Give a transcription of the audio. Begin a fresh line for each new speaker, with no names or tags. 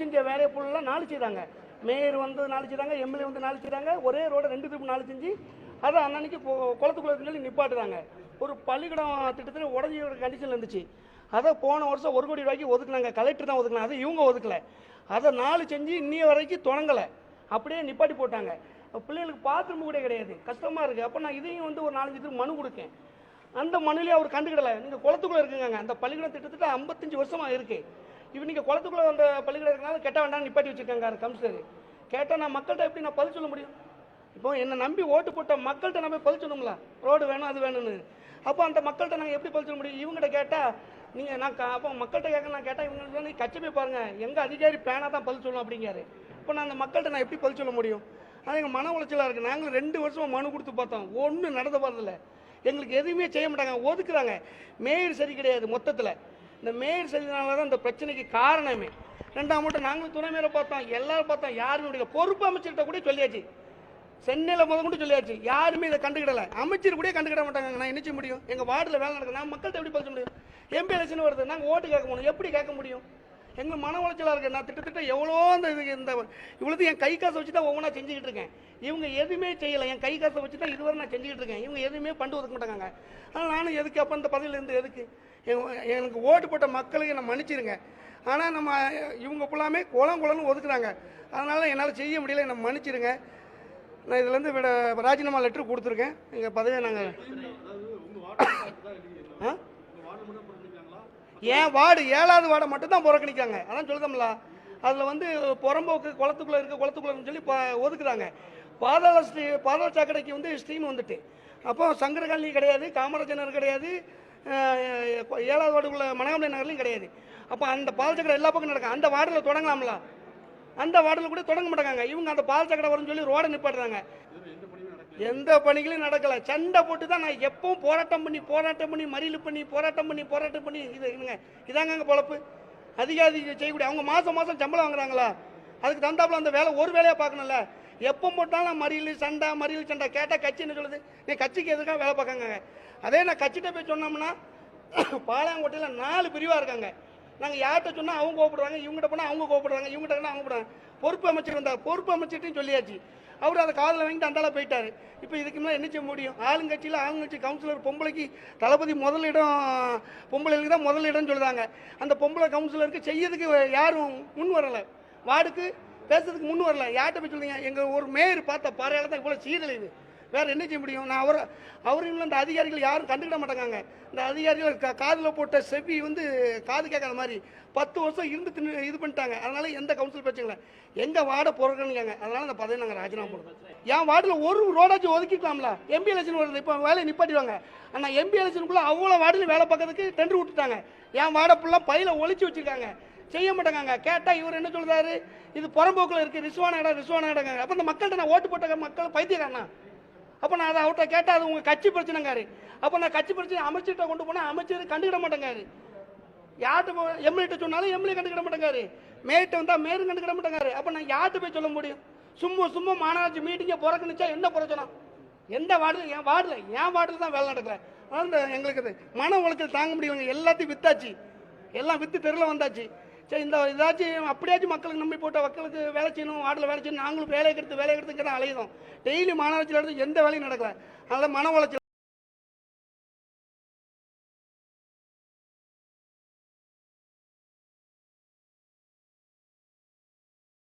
செஞ்ச வேலையை ஃபுல்லாக நாலு செய்தாங்க மேயர் வந்து நாலு செய்தாங்க எம்எல்ஏ வந்து நாலு செய்தாங்க ஒரே ரோட ரெண்டு திருப்பு நாலு செஞ்சு அதை அன்னன்னைக்கு குளத்துக்குள்ளே குளத்துக்குள்ள இருக்குன்னு சொல்லி நிப்பாட்டுறாங்க. ஒரு பள்ளிக்கூடம் திட்டத்தில் உடஞ்சி கண்டிஷனில் இருந்துச்சு. அதை போன வருஷம் ஒரு கோடி ரூபாய்க்கு ஒதுக்குனாங்க. கலெக்டர் தான் ஒதுக்குனாங்க. அது இவங்க ஒதுக்கலை. அதை நாலு செஞ்சு இன்னிய வரைக்கும் தொடங்கலை. அப்படியே நிப்பாட்டி போட்டாங்க. பிள்ளைகளுக்கு பாத்ரூம் கூட கிடையாது. கஷ்டமாக இருக்குது அப்போ நான் இதையும் வந்து ஒரு நாலஞ்சு திரும்ப மனு கொடுக்கேன் அந்த மனுலேயே அவர் கண்டுக்கிடலை. நீங்கள் குளத்துக்குள்ளே இருக்குங்க அந்த பள்ளிக்கூடம் திட்டத்தட்ட ஐம்பத்தஞ்சு வருஷமாக இருக்குது இப்போ நீங்கள் குளத்துக்குள்ளே அந்த பள்ளிக்கூடம் இருக்கனால கெட்ட வேண்டாம் நிப்பாட்டி வச்சுருக்காங்க கம்சரி கேட்டால் நான் மக்கள்கிட்ட எப்படி நான் பதில் சொல்ல முடியும்? இப்போ என்னை நம்பி ஓட்டு போட்ட மக்கள்கிட்ட நம்ம பதில் சொல்லணும்ல? ரோடு வேணும் அது வேணும்னு. அப்போ அந்த மக்கள்கிட்ட நாங்கள் எப்படி பதில் சொல்ல முடியும்? இவங்ககிட்ட கேட்டால் நீங்கள் நான் அப்போ மக்கள்கிட்ட கேட்க நான் கேட்டால் இவங்க நீ கட்சி போய் பாருங்கள் எங்கள் அதிகாரி பேனாக தான் பதில் சொல்லணும் அப்படிங்கிறாரு. இப்போ நான் அந்த மக்கள்கிட்ட நான் எப்படி பதில் சொல்ல முடியும்? அது எங்கள் மன உளைச்சலாக இருக்குது நாங்களும் ரெண்டு வருஷமாக மனு கொடுத்து பார்த்தோம். ஒன்றும் நடந்த போகிறதில்ல எங்களுக்கு எதுவுமே செய்ய மாட்டாங்க. ஒதுக்குறாங்க. மேயர் சரி கிடையாது மொத்தத்தில். இந்த மேயர் செஞ்சதுனால தான் இந்த பிரச்சனைக்கு காரணமே. ரெண்டாம் மட்டும் நாங்களும் துணை மேலே பார்த்தோம். எல்லாரும் பார்த்தோம். யாருமே பொறுப்பு அமைச்சர்கிட்ட கூட சொல்லியாச்சு. சென்னையில் முத கூட சொல்லியாச்சு. யாருமே இதை கண்டுக்கிடல. அமைச்சர் கூட கண்டுக்கிட மாட்டாங்க. நான் என்ன செய்ய முடியும்? எங்கள் வார்டில் வேலை நடக்குது. நான் மக்கள்கிட்ட எப்படி பேச முடியும்? எம்பி எலெக்ஷன் வருது. நாங்கள் ஓட்டு கேட்க முடியும் எப்படி கேட்க முடியும்? எங்கள் மன உளைச்சலாக இருக்குது நான் திட்டத்திட்ட எவ்வளோ அந்த இது இந்த இவ்வளோது என் கை காசை வச்சு தான் ஒவ்வொன்றா செஞ்சுக்கிட்டு இருக்கேன். இவங்க எதுவுமே செய்யலை. என் கை காசை வச்சு தான் இதுவரை நான் செஞ்சுக்கிட்டு இருக்கேன். இவங்க எதுவுமே பண்டு ஒதுக்க மாட்டாங்க. ஆனால் நானும் எதுக்கு? அப்போ இந்த பதவியில் இருந்து எதுக்கு? எனக்கு ஓட்டு போட்ட மக்களுக்கு நான் மன்னிச்சிருங்க. ஆனால் நம்ம இவங்க ஃபுல்லாமே குளம் குளம்னு ஒதுக்குறாங்க. அதனால் என்னால் செய்ய முடியல. என்னை மன்னிச்சிருங்க. நான் இதுலேருந்து விட ராஜினாமா லெட்ரு கொடுத்துருக்கேன். எங்கள் பதவியை நாங்கள் ஏன் வார்டு ஏழாவது வார்டை மட்டும் தான் புறக்கணிக்காங்க அதான் சொல்லுதம்ல. அதில் வந்து புறம்போக்கு குளத்துக்குள்ளே இருக்க குளத்துக்குள்ளேன்னு சொல்லி ஒதுக்குறாங்க. பாதாள ஸ்ரீ பாதாள சாக்கடைக்கு வந்து ஸ்ட்ரீம் வந்துட்டு. அப்போ சங்கரகாலனி கிடையாது காமராஜனர் கிடையாது ஏழாவது வார்டுக்குள்ள மணகாமலை நகர்லையும் கிடையாது. அப்போ அந்த பாதாள எல்லா பக்கம் நடக்கும். அந்த வார்டில் தொடங்கலாம்ல. அந்த வார்டில் கூட தொடங்க மாட்டாங்க இவங்க அந்த பால் சக்கரை வரும்னு சொல்லி ரோடை நிப்பாட்டுறாங்க. எந்த பணிகளும் நடக்கலை. சண்டை போட்டு தான் நான் எப்பவும் போராட்டம் பண்ணி போராட்டம் பண்ணி மறியல் பண்ணி போராட்டம் பண்ணி போராட்டம் பண்ணி இது இதுங்க இதாங்க அங்கே பொழப்பு. அதிகாரி செய்யக்கூடிய அவங்க மாதம் மாதம் சம்பளம் வாங்குறாங்களா? அதுக்கு தந்தாப்புல அந்த வேலை ஒரு வேலையாக பார்க்கணும்ல. எப்போ போட்டாலும் மறியல் சண்டை மறியல் சண்டை. கேட்டால் கட்சி என்ன சொல்லுது? நீ கட்சிக்கு எதுக்காக வேலை பார்க்காங்க அதே நான் கட்சிகிட்ட போய் சொன்னோம்னா பாளையங்கோட்டையில் நாலு பிரிவாக இருக்காங்க. நாங்கள் யார்கிட்ட சொன்னால் அவங்க கோவப்படுறாங்க இவங்ககிட்ட போனால் அவங்க கோவப்படுறாங்க இவங்ககிட்ட போனால் அவங்க போடுறாங்க பொறுப்பு அமைச்சர் வந்தார் பொறுப்பு அமைச்சர்ட்டையும் சொல்லியாச்சு. அவர் அதை காதில் வாங்கிட்டு அந்தால போயிட்டாரு. இப்போ இதுக்கு மேலே என்ன செய்ய முடியும்? ஆளுங்கட்சியில் ஆளுங்கட்சி கவுன்சிலர் பொம்பளைக்கு தளபதி முதலிடம் பொம்பளைகளுக்கு தான் முதலிடம்னு சொல்கிறாங்க அந்த பொம்பளை கவுன்சிலருக்கு செய்யறதுக்கு யாரும் முன் வரலை. வார்டுக்கு பேசுறதுக்கு முன் வரல. யார்கிட்ட போய் சொல்லுங்க எங்கள் ஒரு மேயர் பார்த்த பாறையால் தான் இவ்வளோ சீரழிவு வேறு என்ன செய்ய முடியும்? நான் அவர் அவரையும் இந்த அதிகாரிகள் யாரும் கண்டுக்கிட மாட்டாங்க இந்த அதிகாரிகள் கா காதில் போட்ட செவி வந்து காது கேட்காத மாதிரி பத்து வருஷம் இருந்து தின்னு இது பண்ணிட்டாங்க. அதனால் எந்த கவுன்சில் பிரச்சனை எங்கள் வார்டை போறதுன்னு அதனால் அந்த பதவி நாங்கள் ராஜினாமா பண்ணுறோம் என் வார்டில் ஒரு ரோடாச்சும் ஒதுக்கிக்கலாம்ல. எம்பி எலெக்ஷன் வருது. இப்போ வேலையை நிப்பாட்டிடுவாங்க. ஆனால் எம்பி எலெக்ஷனுக்குள்ளே அவ்வளோ வார்டில் வேலை பார்க்கறதுக்கு டெண்டர் விட்டுட்டாங்க. என் வார்டை ஃபுல்லாக பையில ஒழிச்சு வச்சுருக்காங்க. செய்ய மாட்டாங்க கேட்டால் இவர் என்ன சொல்கிறாரு இது புறம்போக்கில் இருக்கு. ரிசுவான இடம் ரிசுவான இடங்க அப்போ இந்த மக்கள்கிட்ட நான் ஓட்டு போட்ட மக்கள் பைத்தியக்காரனா? அப்போ நான் அதை அவர்கிட்ட கேட்டால் அது உங்கள் கட்சி பிரச்சனைங்காரு. அப்போ நான் கட்சி பிரச்சனை அமைச்சர்கிட்ட கொண்டு போனால் அமைச்சர் கண்டுக்கிட மாட்டேங்காரு. யார்கிட்ட எம்எல்ஏட்ட சொன்னாலும் எம்எல்ஏ கண்டுக்கிட மாட்டேங்காரு. மேயிட்ட வந்தால் மேயரும் கண்டுக்கிட மாட்டேங்காரு. அப்போ நான் யார்கிட்ட போய் சொல்ல முடியும்? சும்மா சும்மா மாநகராட்சி மீட்டிங்கை புறக்கணிச்சா என்ன பிரச்சனை எந்த வார்டு என் வார்டில் என் வார்டில் தான் வேலை நடக்கல. அதனால் இந்த எங்களுக்கு இது மன உளைச்சல் தாங்க முடியலங்க. எல்லாத்தையும் வித்தாச்சு. எல்லாம் வித்து தெருவில் வந்தாச்சு. சரி இந்த இதாச்சும் அப்படியாச்சும் மக்களுக்கு நம்பி போட்ட மக்களுக்கு வேலை செய்யணும் வார்டில் வேலை செய்யணும் நாங்களும் வேலையை எடுத்து வேலையை எடுத்துக்கிற அலையுதோம். டெய்லி மாநகராட்சியில் இருந்து எந்த வேலையும் நடக்கல. அதனால் மன உளைச்சல்